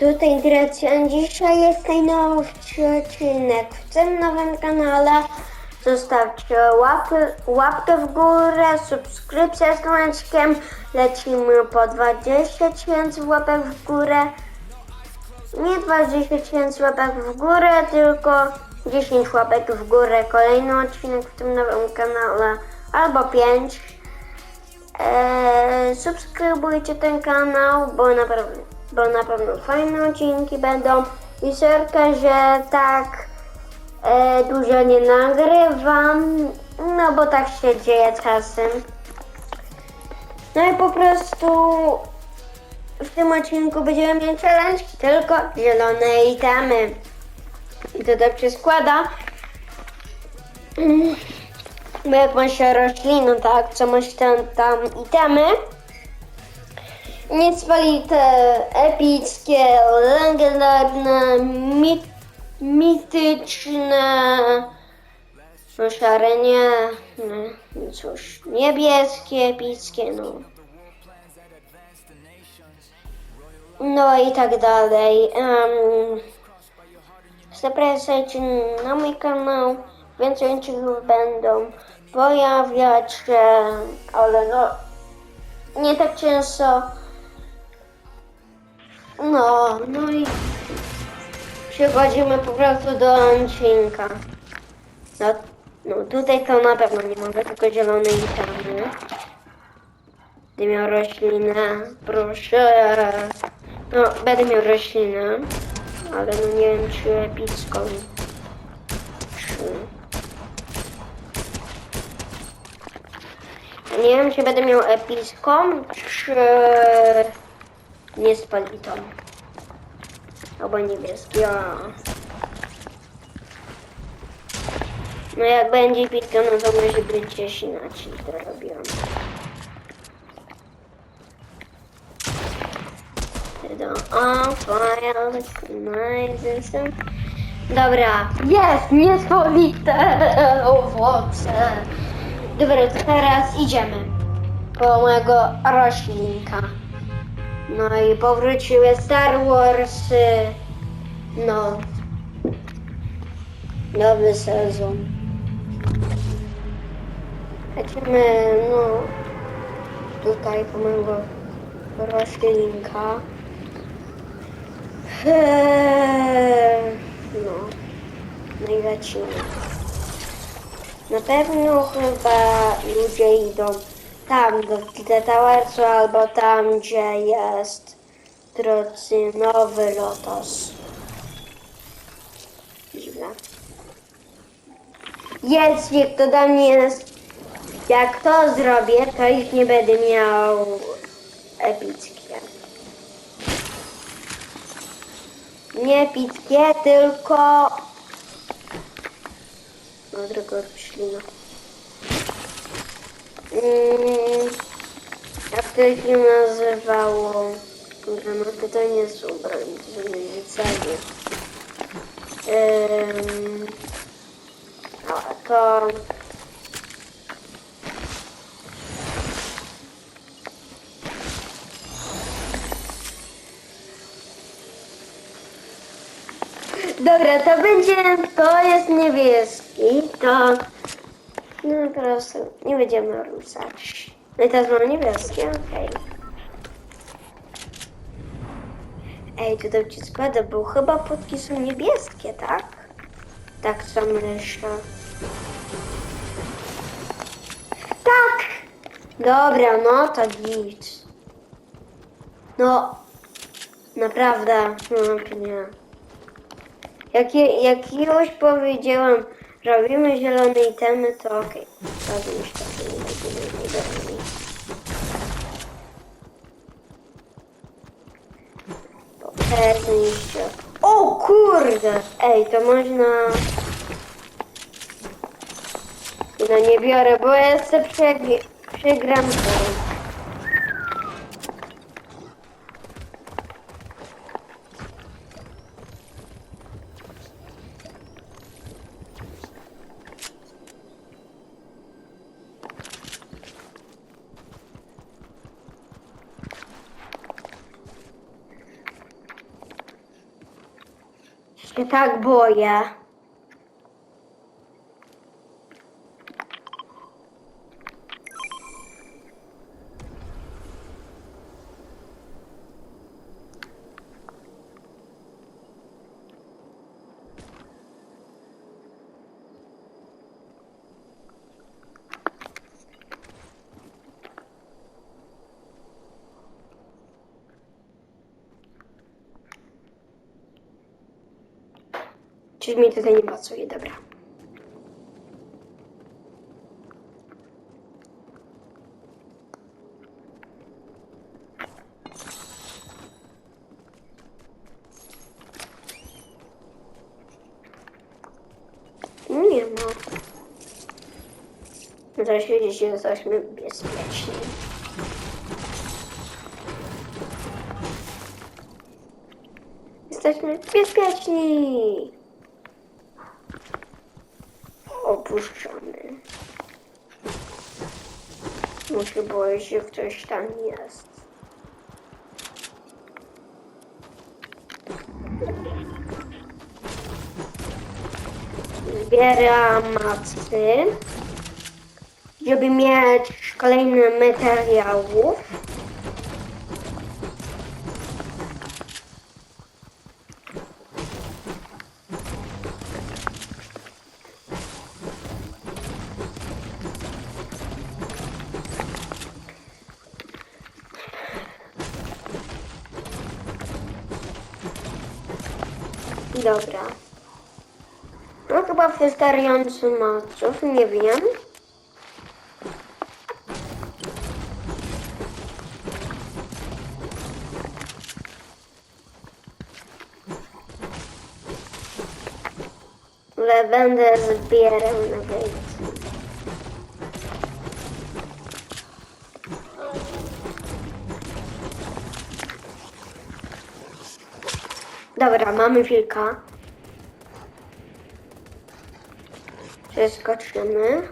tutaj Gracjan. Dzisiaj jest najnowszy odcinek. W tym nowym kanale zostawcie łapy, łapkę w górę, subskrypcję z dzwoneczkiem. Lecimy po 20 tysięcy łapek w górę. Nie 20 tysięcy łapek w górę, tylko 10 łapek w górę. Kolejny odcinek w tym nowym kanale, albo 5. Eee, subskrybujcie ten kanał, bo na, pewno, bo na pewno fajne odcinki będą. I sorka, że tak e, dużo nie nagrywam, no bo tak się dzieje czasem. No i po prostu w tym odcinku będziemy mieć challenge tylko zielone itemy. I to tak się składa. Bo jak masz rośliny, tak, co masz tam, tam itemy, nie spali te epickie, legendarne, mit, mityczne, no szare nie, no cóż, niebieskie, epickie, no. No i tak dalej. Um, zapraszajcie na mój kanał. Więcej odcinków będą pojawiać się, ale no nie tak często. No, no i przechodzimy po prostu do odcinka. No, no tutaj to na pewno nie mogę, tylko zielone i czarny. Będę miał roślinę, proszę. No, będę miał roślinę, ale no nie wiem czy epicką. Czy... Nie wiem, czy będę miał epicką, czy nie spalitą. Albo niebieskie. a. No jak będzie epicka, no to może gdzieś inaczej to robiłam. Dobra, jest niesamowite owoce. Dobra, teraz idziemy po mojego roślinka. No i powróciły Star Wars. No. Nowy sezon. Chodźmy, no. Tutaj po mojego roślinka. Eee, No. No i lecimy. Na pewno chyba ludzie idą tam do The Towersu albo tam, gdzie jest trocynowy lotos. Dziwne. Jest, jak to dla mnie jest. Jak to zrobię, to ich nie będę miał epickie. Nie epickie, tylko no, droga roślina. Mm, jak to się nazywało? Granaty to nie są rzucanie. Um, a to... Dobra, to będzie, to jest niebieski, to no po prostu nie będziemy ruszać. No i teraz mam niebieskie, okej. Ej, tutaj ci składa, bo chyba płotki są niebieskie, tak? Tak co myślę. Tak! Dobra, no to git. No, naprawdę, no nie. Jak, jak już powiedziałam, robimy zielone itemy, to okej. Okay. już to nie będziemy zielonymi. Pewnie O kurde! Ej, to można... No nie biorę, bo ja przegr przegram to. Tak boję. Czyli mi tutaj nie pasuje, dobra. Nie ma. Zaraz wiedzieć, że jesteśmy bezpieczni. Jesteśmy bezpieczni. Opuszczony. Muszę boję się, ktoś tam jest. Zbieram macy, żeby mieć kolejne materiałów. Dobra. No chyba wystarczająco maców, nie wiem. Ale będę zbierał Dobra, mamy wilka. Przeskoczymy.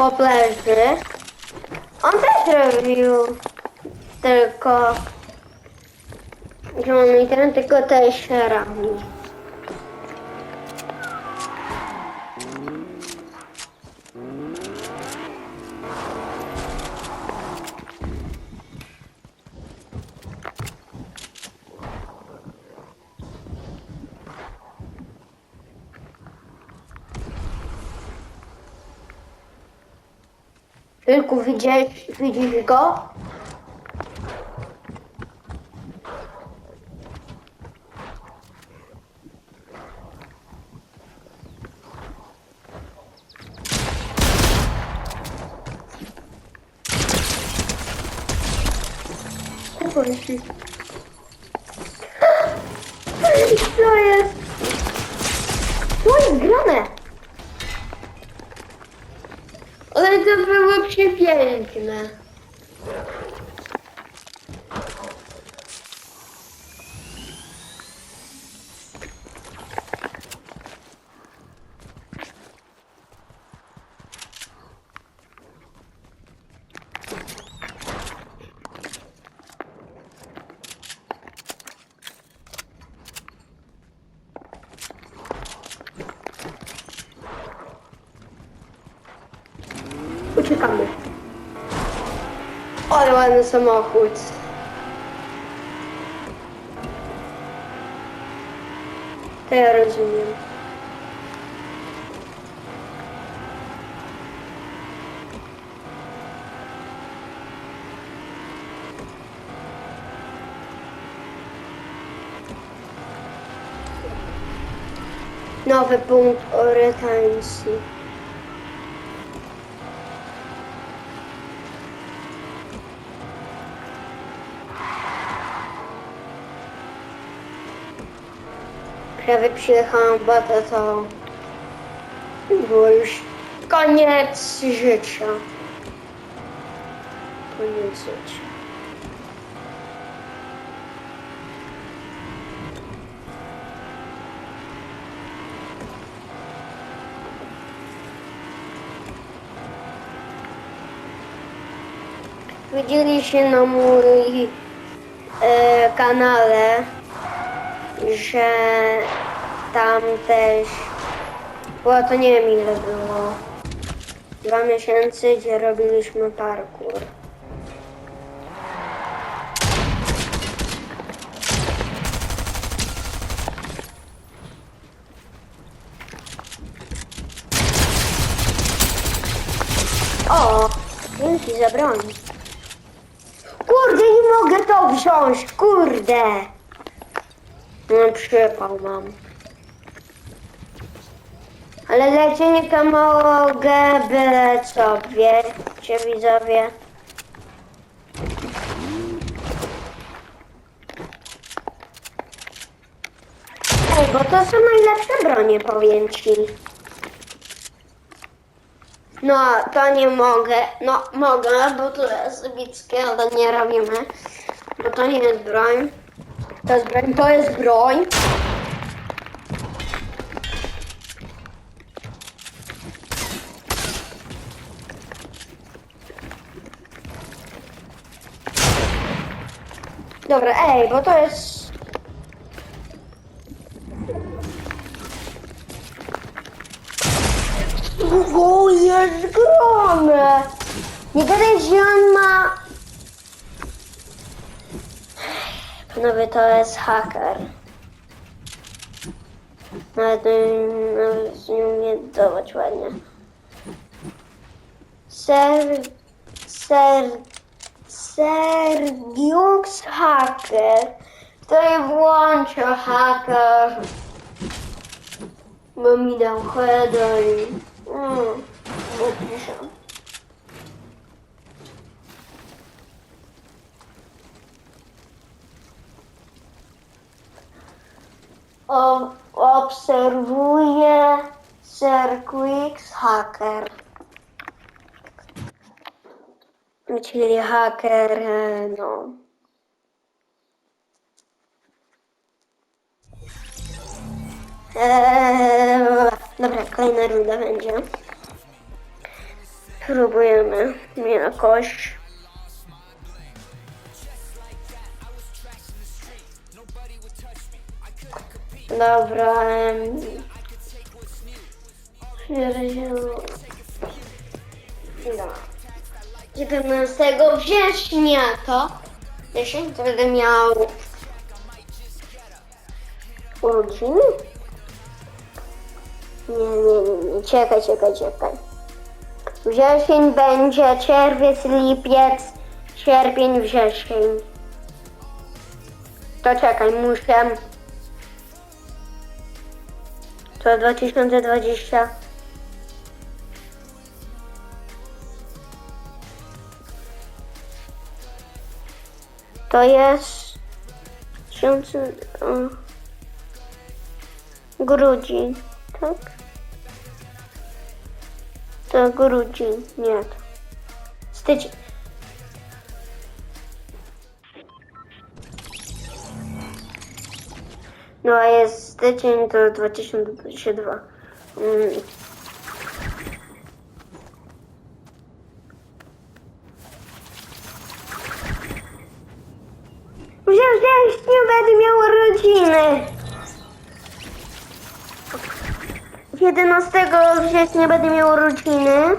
Chłop leży. On też robił tylko... Zielony ten tylko też rami. Tylko widzisz, widzisz go? Co jest? Co jest grane? Ale to było Uciekamy. Ale ładny samochód. To ja rozumiem. Nowy punkt prawie przyjechałam, bo to, to było już koniec życia. Koniec życia. Widzieliście na moim e, kanale, że tam też, bo to nie wiem ile było, dwa miesiące, gdzie robiliśmy parkour. O, dzięki za broń. Kurde, nie mogę to wziąć, kurde. No przypał mam. Ale leczenie to mogę byle co, wiecie widzowie. Ej, bo to są najlepsze bronie, powiem ci. No, to nie mogę. No, mogę, bo to jest epickie, ale nie robimy. Bo to nie jest broń. To jest broń, to jest broń. Dobra, ej, bo to jest... O, jest grane! Nie gadaj, że on ma... Panowie, to jest haker. Nawet, nawet nie umie dawać ładnie. Ser... Ser... Sergiux Hacker. Tutaj włączę haker. Bo mi dał header i... Mm, napiszę. O, obserwuję Serquix Hacker. Czyli haker, e, no. Eee, dobra, kolejna runda będzie. Próbujemy jakoś. Dobra. em, No. 11 września to 10 to będę miał urodziny? Nie, nie, nie, czekaj, czekaj, czekaj. Wrzesień będzie czerwiec, lipiec, sierpień, wrzesień. To czekaj, muszę. To 2020. To jest tysiące, o, grudzień, tak? To grudzień, nie. Styczeń. No a jest styczeń to 2022. Mm. Wziął, wziął, nie będę miał urodziny. 11 września będę miał urodziny,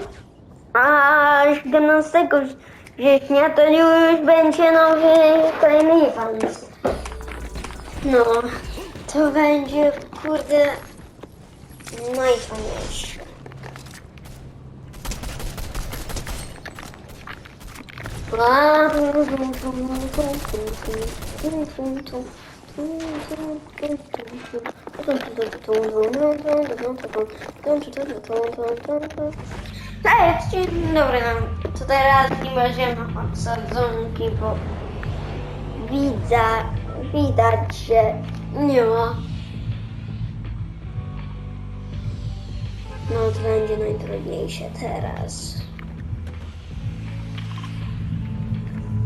a 17 września to już będzie nowy kolejny event. No, to będzie kurde najfajniejsze. Ej, dzień dobry. To teraz nie będziemy sadzonki, bo widzę, widać, że nie ma. No to będzie najtrudniejsze teraz.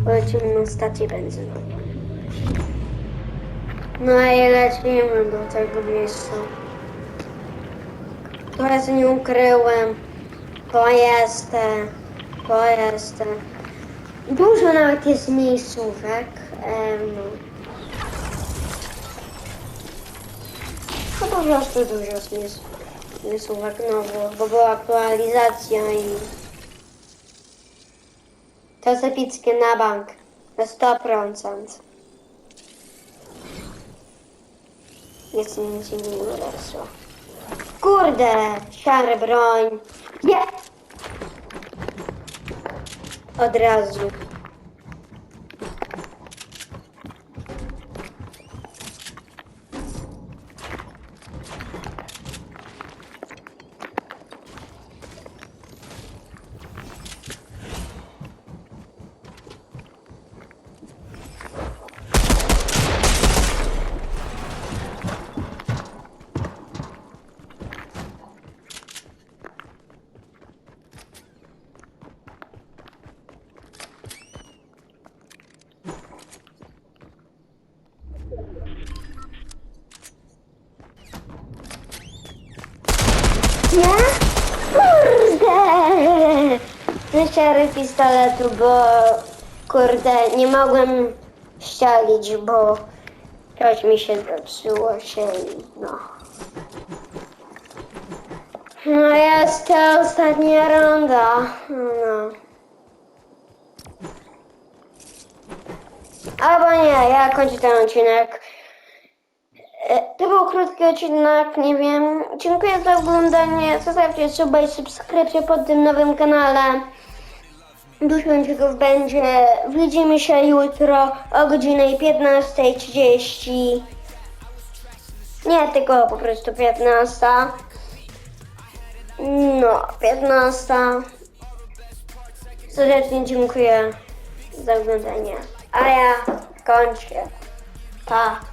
Lecimy na stację benzynową. No i lecimy do tego miejsca. Teraz nie ukryłem. To jest, to jest. Dużo nawet jest miejscówek. Po prostu dużo jest miejsc- miejscówek, no bo, była aktualizacja i to jest epickie na bank. Na 100%. Nic nic nie ulepszyło. Kurde, szary broń. Nie! Od razu. Nie? Kurde! Wyciary pistoletu, bo kurde, nie mogłem ścielić, bo coś mi się zepsuło się i no. No jest to ostatnia runda. No. Albo nie, ja kończę ten odcinek. E, To był krótki odcinek, nie wiem. Dziękuję za oglądanie. Zostawcie suba i subskrypcję pod tym nowym kanale. Dużo odcinków będzie. Widzimy się jutro o godzinie 15.30. Nie, tylko po prostu 15. No, 15. Serdecznie dziękuję za oglądanie. A ja kończę. Pa.